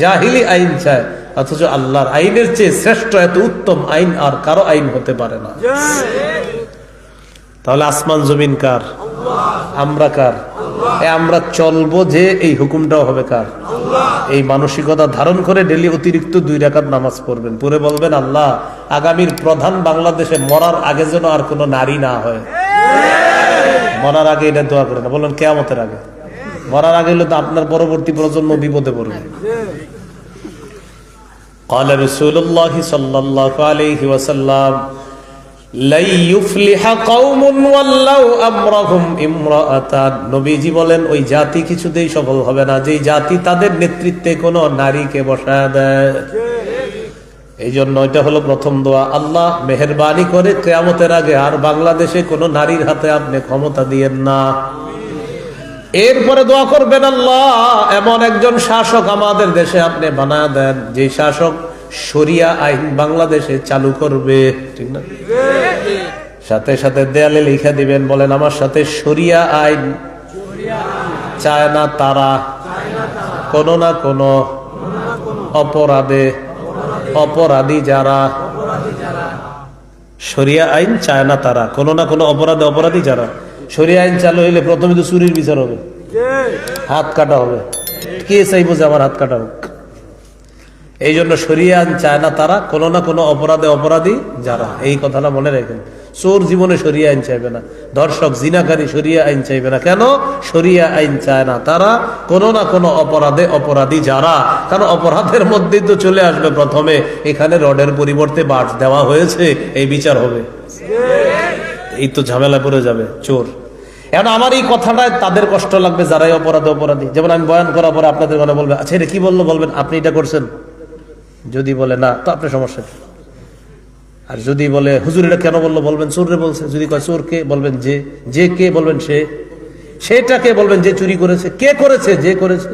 জাহিলি আইন চায়, অথচ আল্লাহর আইনের চেয়ে শ্রেষ্ঠ এত উত্তম আইন আর কারও আইন হতে পারে না। তাহলে আসমান জমিন কার? আমরা কার? আমরা চলবো যে এই হুকুমটাও হবে কার? এই মানসিকতা ধারণ করে ডেলি অতিরিক্ত দুই রাকাত নামাজ পড়বেন। পরে বলবেন, আল্লাহ, আগামীর প্রধান বাংলাদেশে মরার আগে যেন আর কোনো নারী না হয়। মরার আগে এটা দোয়া করে না বললেন, কেয়ামতের আগে। মরার আগে হলে তো আপনার পরবর্তী প্রজন্ম বিপদে পড়বে قال رسول الله صلى الله عليه وسلم لن يفلح قوم ولوا امرهم امراه নবীজি বলেন ওই জাতি কিছুতেই সফল হবে না যে জাতি তাদের নেতৃত্বে কোনো নারীকে বসায় দেয় এই জন্য এটা হলো প্রথম দোয়া আল্লাহ মেহরবানি করে কেয়ামতের আগে আর বাংলাদেশে কোনো নারীর হাতে আপনি ক্ষমতা দিয়েন না এরপরে দোয়া করবেন, আল্লাহ, এমন একজন শাসক আমাদের দেশে আপনি বানা দেন, যে শাসক সরিয়া আইন বাংলাদেশে চালু করবে। ঠিক না? সাথে সাথে দেয়ালে লিখে দিবেন, বলেন, আমার সাথে শরিয়া আইন চায় না তারা। কোনো না কোনো অপরাধে অপরাধী যারা। শরিয়া আইন চায় না তারা। কোনো না কোনো অপরাধে অপরাধী যারা। শরিয়া আইন চালু হইলে প্রথমে তো চুরির বিচার হবে। হাত কাটা হবে। কে চাইব যে আমার হাত কাটা হোক? এই জন্য শরিয়া আইন চায় না তারা, কোনো না কোনো অপরাধে অপরাধী যারা। এই কথাটা মনে রাখেন। চোর জীবনে শরিয়া আইন চাইবে না। দর্শক জিনাকারী শরিয়া আইন চাইবে না। কেন? শরিয়া আইন চায় না তারা, কোনো না কোনো অপরাধে অপরাধী যারা। কারণ অপরাধের মধ্যেই তো চলে আসবে প্রথমে। এখানে রডের পরিবর্তে বাস দেওয়া হয়েছে। এই বিচার হবে। এই তো ঝামেলা পড়ে যাবে চোর। এখন আমার এই কথাটায় তাদের কষ্ট লাগবে যারাই অপরাধ অপরাধী। যেমন আমি বয়ান করার পরে আপনাদের মনে বলবে আচ্ছা এটা কি বলল বলবেন? আপনি এটা করছেন? যদি বলে না তো আপনার সমস্যা কি? আর যদি বলে হুজুর এটা কেন বলল? বলবেন চোর রে বলছে। যদি কয় চোর কে? বলবেন যে যে কে? বলবেন সে। সেটাকে বলবেন যে চুরি করেছে। কে করেছে? যে করেছে?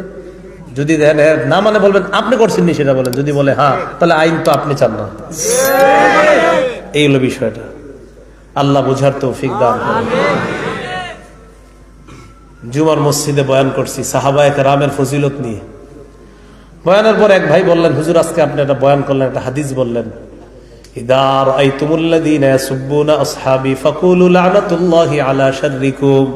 যদি হ্যাঁ, না মানে বলবেন আপনি করছেন নি সেটা বলেন। যদি বলে হ্যাঁ তাহলে আইন তো আপনি চান না। এই হলো বিষয়টা। আল্লাহ বুঝার তৌফিক দান জুমার মসজিদে বয়ান করছি সাহাবায়ক রামের ফজিলত নিয়ে। বয়ানের পর এক ভাই বললেন, হুজুর, আজকে আপনি একটা বয়ান করলেন, একটা হাদিস বললেন। ইদার আইতুমুল্লাযীনা ইয়াসুব্বুনা আসহাবি ফাকুলু লানাতুল্লাহি আলা শাররিকুম।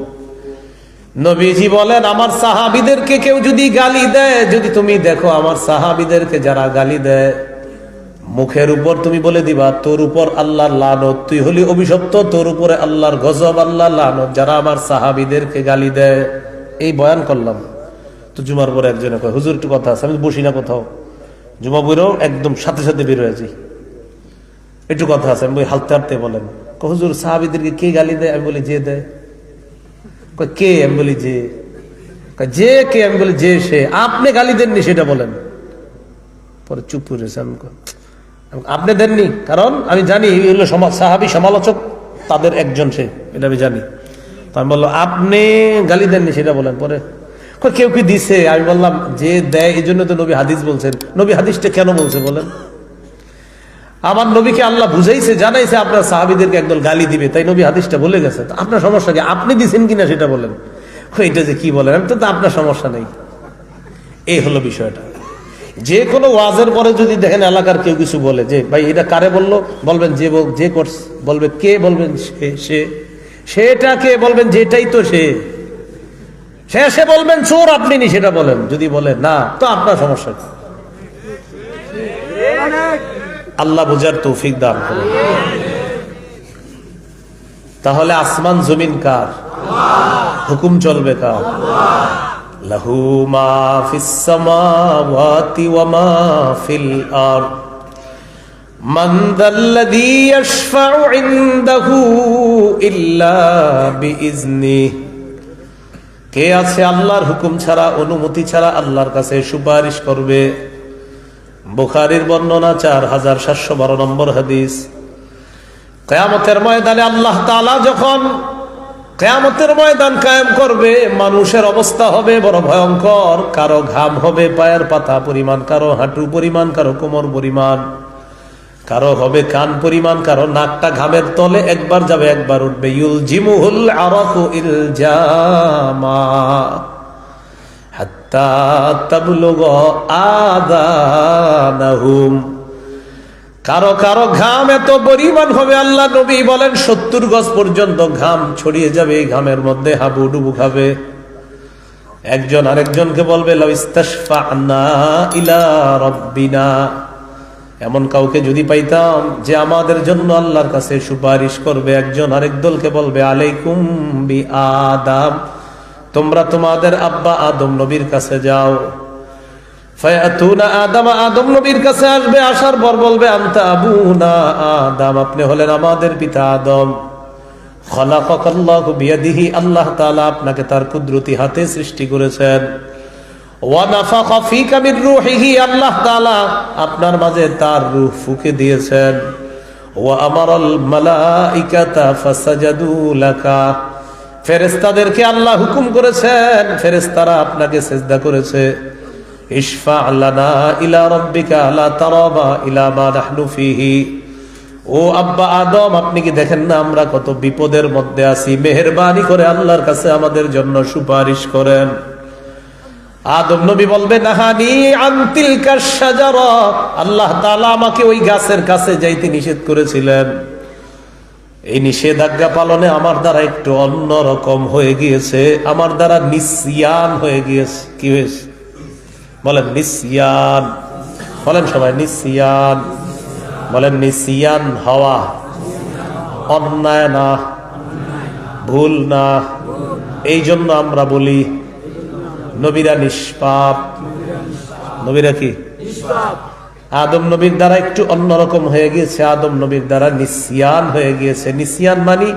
নবীজি বলেন, আমার সাহাবীদেরকে কেউ যদি গালি দেয়, যদি তুমি দেখো আমার সাহাবীদেরকে যারা গালি দেয় মুখের উপর তুমি বলে দিবা, তোর উপর আল্লাহর লানত। তুই হলি অভিশপ্ত, তোর উপরে আল্লাহর গজব আল্লাহ লানত। যারা আমার সাহাবিদেরকে গালি দেয়, এই বয়ান করলাম। তো জুমার পরে একজনে কয়, হুজুর, একটু কথা আছে, আমি বসি না কোথাও। জুমা বইরেও একদম সাথে সাথে বের হয়ে যাই। একটু কথা আছে, আমি বলি, হালতে হালতে বলেন। হুজুর, সাহাবিদেরকে কে গালি দেয়? আমি বলি, যে দেয়। কে? আমি বলি, যে। যে কে? আমি বলি, যে সে। আপনি গালি দেননি সেটা বলেন। পরে চুপ করেছে আমি আপনি দেননি, কারণ আমি জানি সমা- সাহাবী, সমালোচক, তাদের একজন সে, এটা আমি জানি। তো আমি বললাম, আপনি গালি দেননি সেটা বলেন পরে। কেউ কি দিছে? আমি বললাম, যে দেয় এই জন্য তো নবী হাদিস বলছেন। নবী হাদিসটা কেন বলছে বলেন? আমার নবীকে আল্লাহ বুঝাইছে, জানাইছে, আপনার সাহাবিদেরকে একদল গালি দিবে। তাই নবী হাদিসটা বলে গেছে। আপনার সমস্যা কি? আপনি দিছেন কিনা সেটা বলেন। এটা যে কি বলেন? আমি তো আপনার সমস্যা নেই। এই হলো বিষয়টা। যে কোনো ওয়াজের পরে যদি দেখেন এলাকার কেউ কিছু বলে, যে ভাই এটা কারে বলল? বলবেন যে যে করছে, বলবে কে, বলবেন সে সে। সেটা কে, বলবেন যেটাই তো সে। সে বলবেন চোর, আপনি নি সেটা বলেন। যদি বলে না, তো আপনার সমস্যা আল্লাহ বুঝার তৌফিক দান তাহলে আসমান, জমিন কার? হুকুম চলবে কার? লাহু মা কে আছে আল্লাহর হুকুম ছাড়া, অনুমতি ছাড়া আল্লাহর কাছে সুপারিশ করবে? বুখারির বর্ণনা চার হাজার সাতশো বারো নম্বর হাদিস। কেয়ামতের ময়দানে আল্লাহ তালা যখন কেয়ামতের ময়দান কায়েম করবে, মানুষের অবস্থা হবে বড় ভয়ঙ্কর, কারও ঘাম হবে, পায়ের পাতা পরিমাণ, কারও হাঁটু পরিমাণ, কারও কোমর পরিমাণ, কারও হবে কান পরিমাণ, কারও নাকটা ঘামের তলে, একবার যাবে, একবার উঠবে। ইউল জিমুহুল আরাকু ইলজামা হাত্তা হাত্তা কারও কারও ঘাম এত পরিমাণ হবে, আল্লাহ নবী বলেন, সত্তর গজ পর্যন্ত ঘাম ছড়িয়ে যাবে, এই ঘামের মধ্যে হাবু ডুবু খাবে। একজন আরেকজনকে বলবে, "লাউ ইস্তাশফা'না ইলা রাব্বিনা। এমন কাউকে যদি পাইতাম যে আমাদের জন্য আল্লাহর কাছে সুপারিশ করবে, একজন আরেক দলকে বলবে, আলাইকুম বি আদাম। তোমরা তোমাদের আব্বা আদম নবীর কাছে যাও। আদম আদম কাছে আসবে বলবে আবুনা আদম, আপনি হলেন আমাদের পিতা আদম। আল্লাহ তাআলা আপনাকে তার কুদরতি হাতে সৃষ্টি করেছেন। আল্লাহ তাআলা আপনার মাঝে তার রূহ ফুঁকে দিয়েছেন। ওয়া আমারাল মালাইকাতা ফেরেশতাদেরকে আল্লাহ হুকুম করেছেন, ফেরেশতারা আপনাকে সেজদা করেছে। ইশফা লানা ইলা রাব্বিকা লা তারাবা ইলা মা নাহনু ফিহি। ও আব্বা আদম, আপনি কি দেখেন না আমরা কত বিপদের মধ্যে আছি? মেহেরবানি করে আল্লাহর কাছে আমাদের জন্য সুপারিশ করেন। আদম নবী বলবে, নাহানি আল্লাহ তাআলা আমাকে ওই গাছের কাছে যাইতে নিষেধ করেছিলেন। এই নিষেধাজ্ঞা পালনে আমার দ্বারা একটু অন্যরকম হয়ে গিয়েছে। আমার দ্বারা নিসিয়ান হয়ে গিয়েছে কি হয়েছে? বলেন নিসিয়ান। বলেন সবাই নিসিয়ান। বলেন নিসিয়ান হওয়া। অন্যায় না। ভুল না। এই জন্য আমরা বলি নবীরা নিষ্পাপ। নবীরা কি? আদম নবীর দ্বারা একটু অন্যরকম হয়ে গিয়েছে। আদম নবীর দ্বারা নিসিয়ান হয়ে গিয়েছে। নিসিয়ান মানি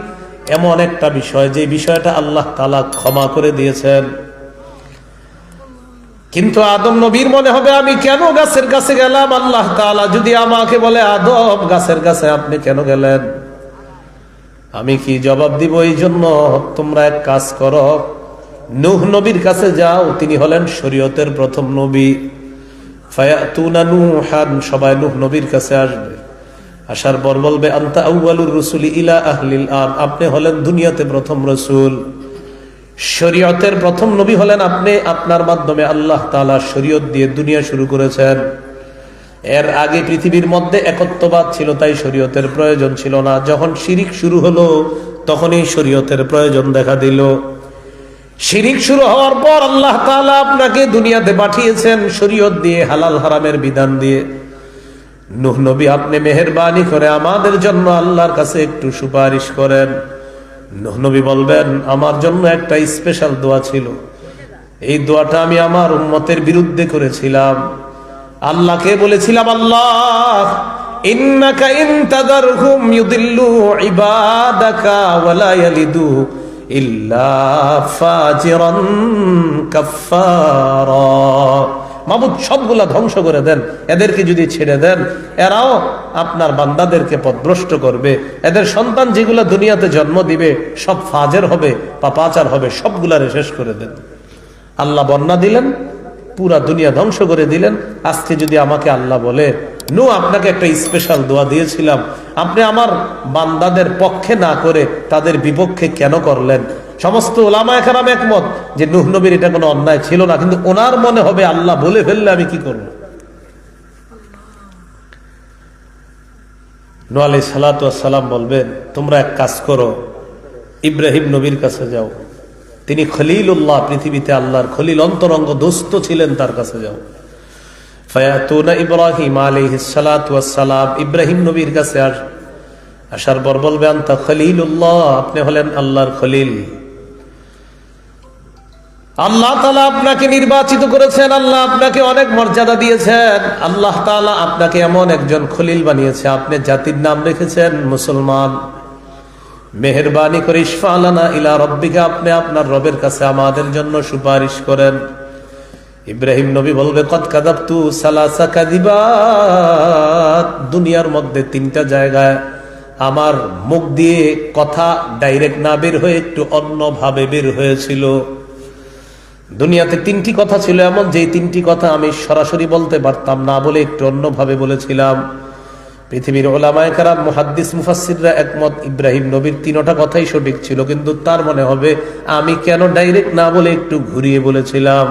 এমন একটা বিষয়, যে বিষয়টা আল্লাহ তালা ক্ষমা করে দিয়েছেন। কিন্তু আদম নবীর মনে হবে, আমি কেন গাছের কাছে গেলাম? আল্লাহ তাআলা যদি আমাকে বলে, আদম, গাছের কাছে আপনি কেন গেলেন? আমি কি জবাব দিব এই জন্য? তোমরা এক কাজ করো, নুহ নবীর কাছে যাও, তিনি হলেন শরীয়তের প্রথম নবী। ফায়াতুনা নুহান, সবাই নুহ নবীর কাছে আসবে। আসার পর বলবে, আন্তা আউয়ালুর রসুল ইলা আহলিল আপনি হলেন দুনিয়াতে প্রথম রসুল। শরীয়তের প্রথম নবী হলেন আপনি, আপনার মাধ্যমে আল্লাহ তালা শরীয়ত দিয়ে দুনিয়া শুরু করেছেন। এর আগে পৃথিবীর মধ্যে একত্ববাদ ছিল, তাই শরীয়তের প্রয়োজন ছিল না। যখন শিরিক শুরু হলো, তখনই শরীয়তের প্রয়োজন দেখা দিল। শিরিক শুরু হওয়ার পর আল্লাহ তাআলা আপনাকে দুনিয়াতে পাঠিয়েছেন শরীয়ত দিয়ে, হালাল হারামের বিধান দিয়ে। নুহ নবী, আপনি মেহেরবানি করে আমাদের জন্য আল্লাহর কাছে একটু সুপারিশ করেন। নবী বলবেন, আমার জন্য একটা স্পেশাল দোয়া ছিল। এই দোয়াটা আমি আমার উম্মতের বিরুদ্ধে করেছিলাম। আল্লাহকে বলেছিলাম, আল্লাহ, ইন্নাকা ওয়ালা ইল্লা ফাজিরান কাফফারা। মাবুদ সবগুলা ধ্বংস করে দেন, এদেরকে যদি ছেড়ে দেন, এরাও আপনার বান্দাদেরকে পথভ্রষ্ট করবে। এদের সন্তান যেগুলা দুনিয়াতে জন্ম দিবে, সব ফাজের হবে, পাপাচার হবে, সবগুলারে শেষ করে দেন। আল্লাহ বন্যা দিলেন, পুরা দুনিয়া ধ্বংস করে দিলেন। আজকে যদি আমাকে আল্লাহ বলে নো আপনাকে একটা স্পেশাল দোয়া দিয়েছিলাম। আপনি আমার বান্দাদের পক্ষে না করে তাদের বিপক্ষে কেন করলেন? সমস্ত ওলামা এখানে একমত যে নুহ নবীর এটা কোনো অন্যায় ছিল না, কিন্তু ওনার মনে হবে আল্লাহ বলে ফেললে আমি কি করব? নো আলি সালাম বলবেন, তোমরা এক কাজ করো, ইব্রাহিম নবীর কাছে যাও। তিনি খলিলুল্লাহ, পৃথিবীতে আল্লাহর খলিল, অন্তরঙ্গ দোস্ত ছিলেন তার কাছে যাও। ফায়াতুনা ইব্রাহিম আলাইহিসসালাম ইব্রাহিম নবীর কাছে আস আসার পর বলবে, আন্তা খলিলুল্লাহ, আপনি হলেন আল্লাহর খলিল। আল্লাহ তালা আপনাকে নির্বাচিত করেছেন, আল্লাহ আপনাকে অনেক মর্যাদা দিয়েছেন। আল্লাহ তালা আপনাকে এমন একজন খলিল বানিয়েছে, আপনি জাতির নাম রেখেছেন মুসলমান। মেহরবানি করে ইসফালানা ইলা রব্বিকা আপনি আপনার রবের কাছে আমাদের জন্য সুপারিশ করেন। ইব্রাহিম নবী বলবে কত কাদাবতু সালাসা দুনিয়ার মধ্যে তিনটা জায়গায় আমার মুখ দিয়ে কথা ডাইরেক্ট না বের হয়ে একটু অন্যভাবে বের হয়েছিল। দুনিয়াতে তিনটি কথা ছিল এমন যে তিনটি কথা আমি সরাসরি বলতে পারতাম না বলে একটু অন্যভাবে বলেছিলাম। পৃথিবীর ওলামায় কারাম, মুহাদ্দিস মুফাসিররা একমত, ইব্রাহিম নবীর তিনটা কথাই সঠিক ছিল, কিন্তু তার মনে হবে আমি কেন ডাইরেক্ট না বলে একটু ঘুরিয়ে বলেছিলাম।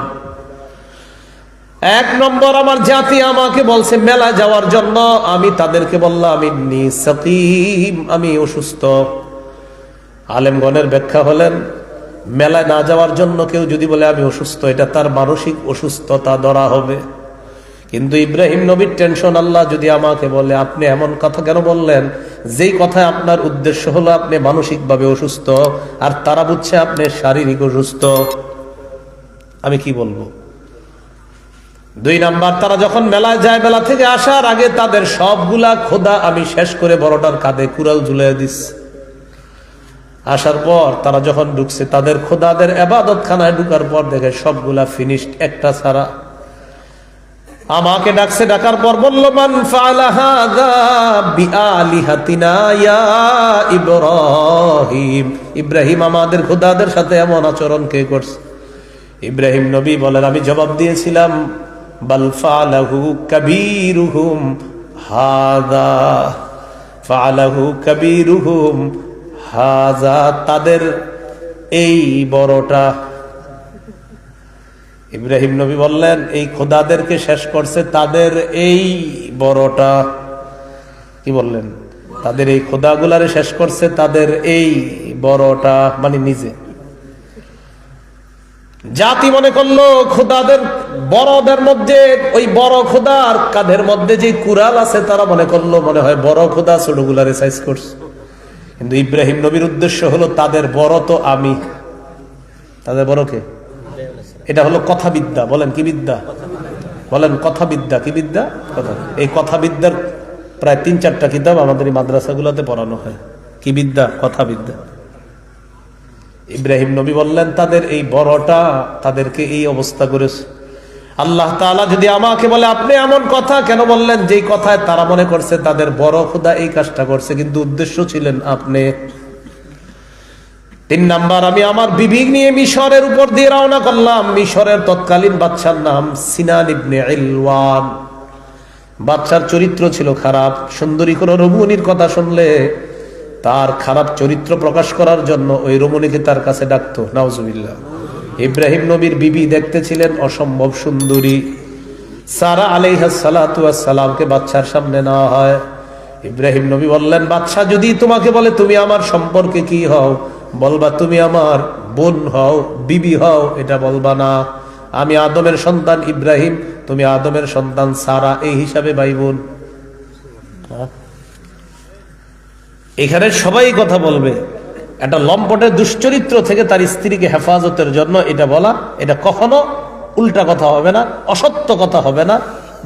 এক নম্বর, আমার জাতি আমাকে বলছে মেলা যাওয়ার জন্য। আমি তাদেরকে বললাম সাকিম, আমি অসুস্থ। আলেমগণের ব্যাখ্যা হলেন মেলায় না যাওয়ার জন্য কেউ যদি বলে, আমি অসুস্থ, এটা তার মানসিক অসুস্থতা ধরা হবে। কিন্তু ইব্রাহিম নবীর টেনশন, আল্লাহ যদি আমাকে বলে, আপনি এমন কথা কেন বললেন? যেই কথায় আপনার উদ্দেশ্য হলো, আপনি মানসিকভাবে অসুস্থ, আর তারা বুঝছে আপনি শারীরিক অসুস্থ। আমি কি বলব? দুই নাম্বার, তারা যখন মেলায় যায়, মেলা থেকে আসার আগে তাদের সবগুলা খোদা আমি শেষ করে বড়টার কাঁধে কুড়াল ঝুলে দিস। আসার পর তারা যখন ঢুকছে, তাদের খোদাদের এবাদত খানায় ঢুকার পর দেখে সবগুলা ফিনিশড একটা ছাড়া। আমাকে ডাকছে, ডাকার পর বলল ইব্রাহিম। ইব্রাহিম আমাদের খোদাদের সাথে এমন আচরণ কে করছে? ইব্রাহিম নবী বলেন, আমি জবাব দিয়েছিলাম, বাল ফালাহু কাবীরুহুম হাযা। ফালাহু কাবীরুহুম হাযা তাদের এই বড়টা। ইব্রাহিম নবী বললেন, এই খোদাদেরকে শেষ করছে তাদের এই বড়টা। কি বললেন? তাদের এই খোদাগুলারে শেষ করছে তাদের এই বড়টা মানে নিজে। জাতি মনে করল, খোদাদের, বড়দের মধ্যে, ওই বড় খোদার কাঁধের মধ্যে যে কুরাল আছে, তারা মনে করল, মনে হয় বড় খোদা ছোটগুলারে সাইজ করছে। কিন্তু ইব্রাহিম নবীর উদ্দেশ্য হলো, তাদের বড় তো আমি। তাদের বড় কে? এটা হলো কথা বিদ্যা বলেন, কি বিদ্যা? বলেন কথা বিদ্যা কি বিদ্যা? কথা। এই কথা বিদ্যার প্রায় তিন চারটা কিতাব আমাদের এই মাদ্রাসাগুলোতে পড়ানো হয়। কি বিদ্যা? কথা বিদ্যা ইব্রাহিম নবী বললেন, তাদের এই বড়টা তাদেরকে এই অবস্থা করেছে। আল্লাহ তাআলা যদি আমাকে বলে, আপনি এমন কথা কেন বললেন? যেই কথায় তারা মনে করছে, তাদের বড় খুদা এই কাজটা করছে, কিন্তু উদ্দেশ্য ছিলেন আপনি। তিন নাম্বার, আমি আমার বিবিক নিয়ে মিশরের উপর দিয়ে রওনা করলাম। মিশরের তৎকালীন বাচ্চার নাম সিনান ইবনে ইলওয়ান। বাচ্চার চরিত্র ছিল খারাপ। সুন্দরী কোন রমণীর কথা শুনলে তার খারাপ চরিত্র প্রকাশ করার জন্য ওই রমণীকে তার কাছে ডাকতো। নাউজুবিল্লাহ। ইব্রাহিম নবীর বিবি দেখতে ছিলেন অসম্ভব সুন্দরী। সারা আলাইহাসালামকে বাচ্চার সামনে নেওয়া হয়। ইব্রাহিম নবী বললেন বাচ্চা যদি তোমাকে বলে তুমি আমার সম্পর্কে কি হও, বলবা তুমি আমার বোন হও, বিবি হও, এটা বলবা না। আমি আদমের সন্তান ইব্রাহিম, তুমি আদমের সন্তান সারা, এই হিসাবে ভাই বোন। হ্যাঁ? এখানে সবাই কথা বলবে। একটা লম্পটের দুশ্চরিত্র থেকে তার স্ত্রীকে হেফাজতের জন্য এটা বলা, এটা কখনো উল্টা কথা হবে না, অসত্য কথা হবে না,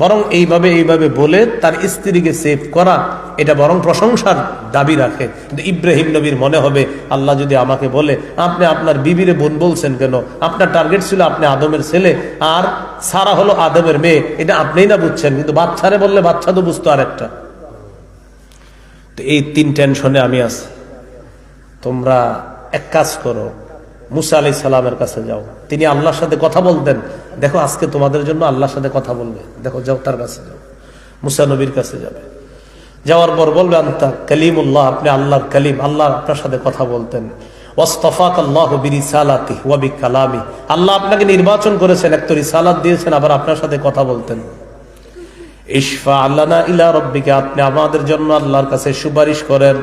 বরং এইভাবে এইভাবে বলে তার স্ত্রীকে সেভ করা, এটা বরং প্রশংসার দাবি রাখে। ইব্রাহিম নবীর মনে হবে, আল্লাহ যদি আমাকে বলে, আপনি আপনার বিবিরে বোন বলছেন কেন? আপনার টার্গেট ছিল আপনি আদমের ছেলে, আর সারা হলো আদমের মেয়ে, এটা আপনিই না বুঝছেন, কিন্তু বাচ্চারে বললে বাচ্চা তো বুঝতো আরেকটা। তো এই তিন টেনশনে আমি আছি। তোমরা এক কাজ করো, মুসা আলি সালামের কাছে যাও। তিনি আল্লাহর সাথে কথা বলতেন। দেখো, আজকে তোমাদের জন্য আল্লাহর সাথে কথা বলবে। দেখো, যাও তার কাছে যাও। মুসা নবীর কাছে যাবে। যাওয়ার পর বলবে, আন্তা কালিমুল্লাহ আপনি আল্লাহর কালিম, আল্লাহ আপনার সাথে কথা বলতেন। ওয়াস্তফাক আল্লাহ বিরিসালাতি ওয়াবি কালামি আল্লাহ আপনাকে নির্বাচন করেছেন, এক তো রিসালাত দিয়েছেন, আবার আপনার সাথে কথা বলতেন। ইশফা আল্লাহ ইলা রব্বিকে আপনি আমাদের জন্য আল্লাহর কাছে সুপারিশ করেন।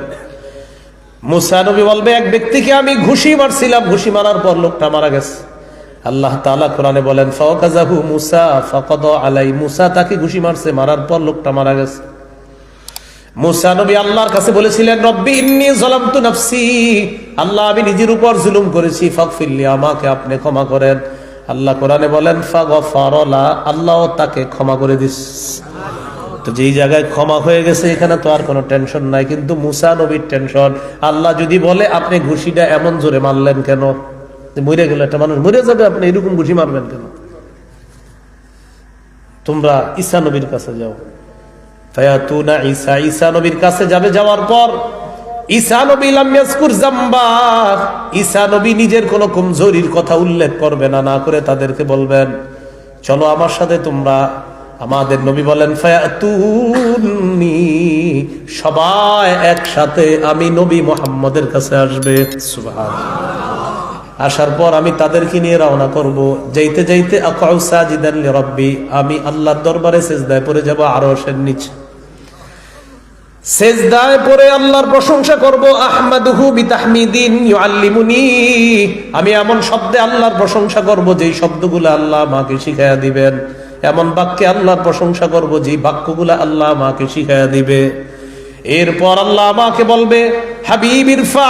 মুসা নবী বলবে, এক ব্যক্তিকে আমি ঘুষি মারছিলাম, ঘুষি মারার পর লোকটা মারা গেছে। আল্লাহ তাআলা কোরআনে বলেন মুসা, ফাকাদ আলাই, মুসা তাকে ঘুষি মারছে, মারার পর লোকটা মারা গেছে। আল্লাহর কাছে বলেছিলেন ইন্নী আল্লাহ, আমি নিজের উপর জুলুম করেছি আমাকে আপনি ক্ষমা করেন। আল্লাহ কোরআনে বলেন, ফাগফারলা, আল্লাহ তাকে ক্ষমা করে দিস। তো যেই জায়গায় ক্ষমা হয়ে গেছে, এখানে তো আর কোনো টেনশন নাই। কিন্তু মুসা নবীর টেনশন আল্লাহ যদি বলে, আপনি ঘুষিটা এমন জোরে মারলেন কেন? মরে গেল একটা মানুষ, মরে যাবে, আপনি এরকম ঘুষি মারবেন কেন? তোমরা ঈসা নবীর কাছে যাও। ফায়াতুনা ঈসা কাছে যাবে, যাওয়ার পর নিজের কোনো কমজোরির কথা উল্লেখ করবে না না করে তাদেরকে বলবেন, চলো আমার সাথে তোমরা আমাদের নবী বলেন সবাই একসাথে আমি নবী মোহাম্মদের কাছে আসবে। আসার পর আমি তাদেরকে নিয়ে রওনা করব। যাইতে যাইতে রব্বি আমি আল্লাহর দরবারে সেজদায় পড়ে যাব আরও নিচে। সেজদায় পরে আল্লাহর প্রশংসা করব, আহমাদুহু আমি এমন শব্দে আল্লাহর প্রশংসা করব, যেই শব্দগুলো আল্লাহ আমাকে শিখাইয়া দিবেন। এমন বাক্যে আল্লাহর প্রশংসা করব যেই বাক্যগুলো আল্লাহ আমাকে শিখাইয়া দিবে। এরপর আল্লাহ আমাকে বলবে, হাবিব, ইরফা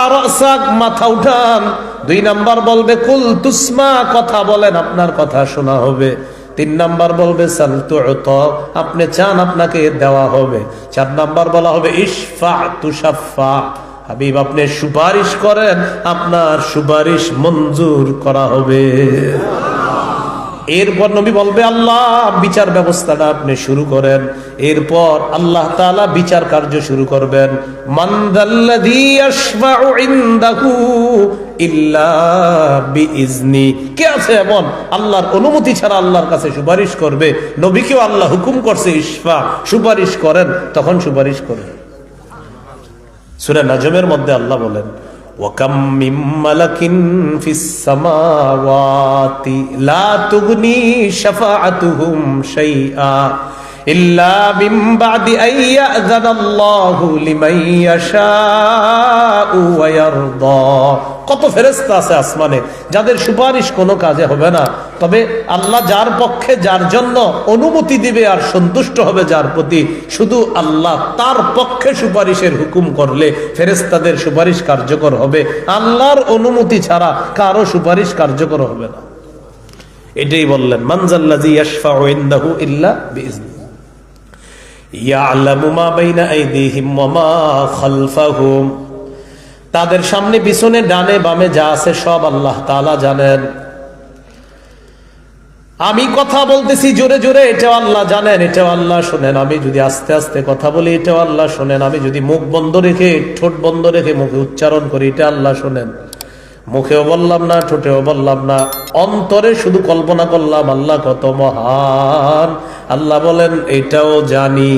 মাথা উঠান। দুই নাম্বার বলবে, কুল তুসমা, কথা বলেন, আপনার কথা শোনা হবে। তিন নাম্বার বলবে সালতুত আপনি চান, আপনাকে দেওয়া হবে। চার নাম্বার বলা হবে, ইশফা তুষাফা হাবিব, আপনি সুপারিশ করেন, আপনার সুপারিশ মঞ্জুর করা হবে। এরপর নবী বলবে, আল্লাহ, বিচার ব্যবস্থাটা আপনি শুরু করেন। এরপর আল্লাহ তাআলা বিচার কার্য শুরু করবেন। কে আছে এমন? ছাড়া আল্লাহর কাছে সুপারিশ করবে। নবীকেও আল্লাহ হুকুম করছে সুপারিশ করেন। তখন সুপারিশ করেন। সূরা নাজমের মধ্যে আল্লাহ বলেন وكم من ملك في السماوات لا تغني شفاعتهم شيئا إلا من بعد أن يأذن الله لمن يشاء ويرضى. কত ফেরেস্তা আছে আসমানে, যাদের সুপারিশ কোনো কাজে হবে না। তবে আল্লাহ যার পক্ষে, যার জন্য অনুমতি দিবে আর সন্তুষ্ট হবে যার প্রতি, শুধু আল্লাহ তার পক্ষে সুপারিশের হুকুম করলে ফেরেস্তাদের সুপারিশ কার্যকর হবে। আল্লাহর অনুমতি ছাড়া কারও সুপারিশ কার্যকর হবে না। এটাই বললেন মানজাল্লাজি ইয়াশফাউ ইনদাহু ইল্লা বিইজনি ইয়ালামু মা বাইনা আইদিহিম ওয়া মা খালফাহুম। তাদের সামনে, পিছনে, ডানে, বামে যা আছে সব আল্লাহ তাআলা জানেন। আমি কথা বলতেছি জোরে জোরে, এটাও আল্লাহ জানেন, এটাও আল্লাহ শোনেন। আমি যদি আস্তে আস্তে কথা বলি, এটাও আল্লাহ শোনেন। আমি যদি মুখ বন্ধ রেখে, ঠোঁট বন্ধ রেখে মুখে উচ্চারণ করি, এটা আল্লাহ শোনেন। মুখেও বললাম না, ঠোঁটেও বললাম না। অন্তরে শুধু কল্পনা করলাম, আল্লাহ কত মহান। আল্লাহ বলেন, এটাও জানি।